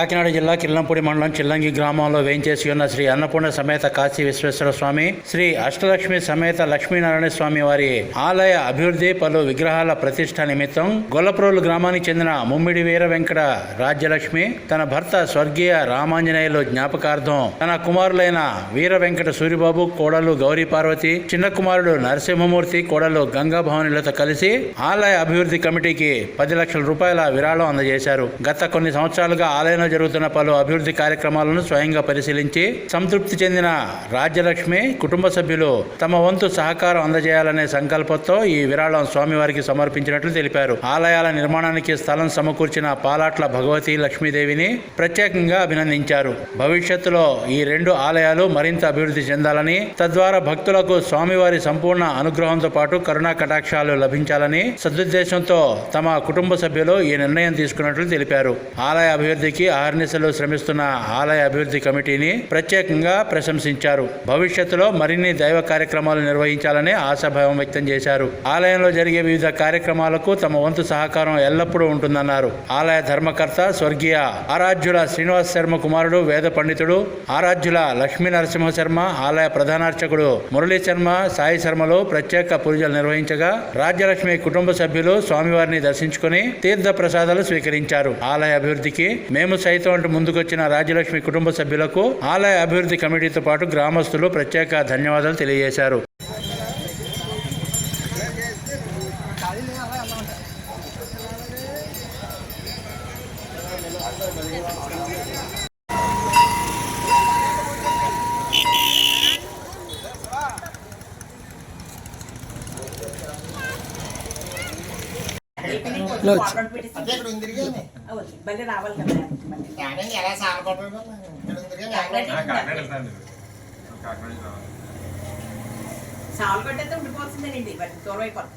కాకినాడ జిల్లా కిల్లంపూడి మండలం చిల్లంగి గ్రామంలో వేయించేసి ఉన్న శ్రీ అన్నపూర్ణ సమేత కాశీ విశ్వేశ్వర స్వామి శ్రీ అష్టలక్ష్మి సమేత లక్ష్మీనారాయణ స్వామి వారి ఆలయ అభివృద్ధి పలు విగ్రహాల ప్రతిష్ట నిమిత్తం గొల్లప్రోలు గ్రామానికి చెందిన ముమ్మిడి వీర వెంకట రాజ్యలక్ష్మి తన భర్త స్వర్గీయ రామాంజనేయులు జ్ఞాపకార్థం తన కుమారులైన వీర వెంకట సూరిబాబు కోడలు గౌరీ పార్వతి చిన్న కుమారుడు నరసింహమూర్తి కోడలు గంగా భవానిలతో కలిసి ఆలయ అభివృద్ధి కమిటీకి పది లక్షల రూపాయల విరాళం అందజేశారు. గత కొన్ని సంవత్సరాలుగా ఆలయంలో జరుగుతున్న పలు అభివృద్ధి కార్యక్రమాలను స్వయంగా పరిశీలించి సంతృప్తి చెందిన రాజ్యలక్ష్మి కుటుంబ సభ్యులు తమ వంతు సహకారం అందజేయాలనే సంకల్పంతో ఈ విరాళం స్వామివారికి సమర్పించినట్లు తెలిపారు. ఆలయాల నిర్మాణానికి స్థలం సమకూర్చిన పాలాట్ల భగవతి లక్ష్మీదేవిని ప్రత్యేకంగా అభినందించారు. భవిష్యత్తులో ఈ రెండు ఆలయాలు మరింత అభివృద్ధి చెందాలని తద్వారా భక్తులకు స్వామివారి సంపూర్ణ అనుగ్రహంతో పాటు కరుణా కటాక్షాలు లభించాలని సదుద్దేశంతో తమ కుటుంబ సభ్యులు ఈ నిర్ణయం తీసుకున్నట్లు తెలిపారు. ఆలయ అభివృద్ధికి ఆర్నిసలో శ్రమిస్తున్న ఆలయ అభివృద్ధి కమిటీని ప్రత్యేకంగా ప్రశంసించారు. భవిష్యత్తులో మరిన్ని దైవ కార్యక్రమాలు నిర్వహించాలని ఆశాభావం వ్యక్తం చేశారు. ఆలయంలో జరిగే వివిధ కార్యక్రమాలకు తమ వంతు సహకారం ఎల్లప్పుడూ ఉంటుందన్నారు. ఆలయ ధర్మకర్త స్వర్గీయ ఆరాధ్యుల శ్రీనివాస్ శర్మ కుమారుడు వేద పండితుడు ఆరాధ్యుల లక్ష్మీ నరసింహ శర్మ ఆలయ ప్రధానార్చకుడు మురళీ శర్మ సాయి శర్మలు ప్రత్యేక పూజలు నిర్వహించగా రాజ్యలక్ష్మి కుటుంబ సభ్యులు స్వామివారిని దర్శించుకుని తీర్థ ప్రసాదాలు స్వీకరించారు. ఆలయ అభివృద్ధికి మేము సైతం అంటూ ముందుకొచ్చిన రాజ్యలక్ష్మి కుటుంబ సభ్యులకు ఆలయ అభివృద్ధి కమిటీతో పాటు గ్రామస్తులు ప్రత్యేక ధన్యవాదాలు తెలియజేశారు. సావులు కట్టేస్తే ఉండిపోతుందేనండి దూరం అయిపోతుంది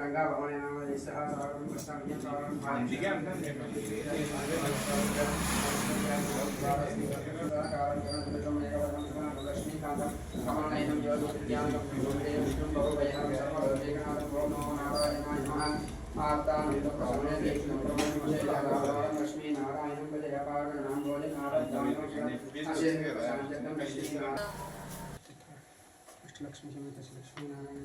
गंगा भवानी नम ईशः लक्ष्मीकान्तं कमलनयनं योगविद्यान्तं विष्णुं बहुभयनं सर्वलोकेकनाथं भो नमो नारायणाय नमः लक्ष्मी नारायणं भजय पागणां भोजे नारायणं लक्ष्मी समेत लक्ष्मी नारायण